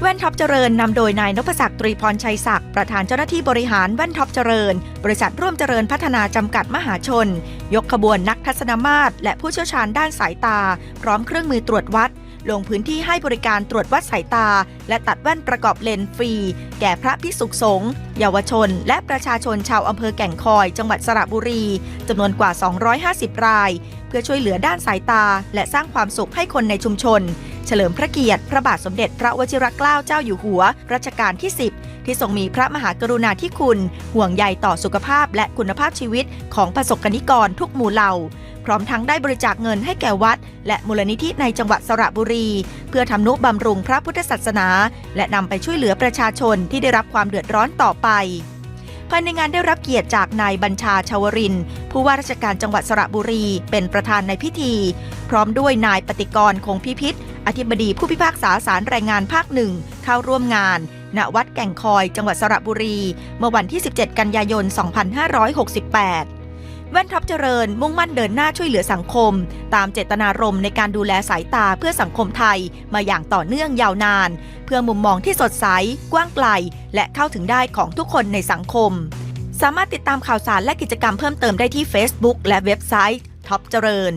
แว่นท็อปเจริญนำโดยนายนพศักดิ์ตรีพรชัยศักดิ์ประธานเจ้าหน้าที่บริหารแว่นท็อปเจริญ บริษัทร่วมเจริญพัฒนาจำกัดมหาชน ยกขบวนนักทัศนมาตร และผู้เชี่ยวชาญด้านสายตา พร้อมเครื่องมือตรวจวัด ลงพื้นที่ให้บริการตรวจวัดสายตา และตัดแว่นประกอบเลนส์ฟรี แก่พระพิสุสงฆ์เยาวชน และประชาชนชาวอำเภอแก่งคอย จังหวัดสระบุรีจำนวนกว่า 250 ราย เพื่อช่วยเหลือด้านสายตา และสร้างความสุขให้คนในชุมชน เฉลิมพระเกียรติ พระบาทสมเด็จพระวชิรเกล้าเจ้าอยู่หัว รัชกาลที่ 10 ที่ทรงมีพระมหากรุณาธิคุณ ห่วงใยต่อสุขภาพและคุณภาพชีวิตของประสบกนิกรทุกหมู่เหล่า พร้อมทั้งได้บริจาคเงินให้แก่วัด และมูลนิธิในจังหวัดสระบุรี เพื่อทำนุบำรุงพระพุทธศาสนา และนำไปช่วยเหลือประชาชนที่ได้รับความเดือดร้อนต่อไปภายในงานได้รับเกียรติจากนายบัญชาชาวริน ผู้ว่าราชการจังหวัดสระบุรี เป็นประธานในพิธี พร้อมด้วยนายปฏิกรคงพิพิธ อธิบดีผู้พิพากษาศาลแรงงานภาคหนึ่งเข้าร่วมงาน ณ วัดแก่งคอย จังหวัดสระบุรี เมื่อวันที่ 17 กันยายน 2568 แว่นท็อปเจริญมุ่งมั่นเดินหน้าช่วยเหลือสังคม ตามเจตนารมณ์ในการดูแลสายตาเพื่อสังคมไทยมาอย่างต่อเนื่องยาวนาน เพื่อมุมมองที่สดใส กว้างไกล และเข้าถึงได้ของทุกคนในสังคม สามารถติดตามข่าวสารและกิจกรรมเพิ่มเติมได้ที่ Facebook และเว็บไซต์ท็อปเจริญ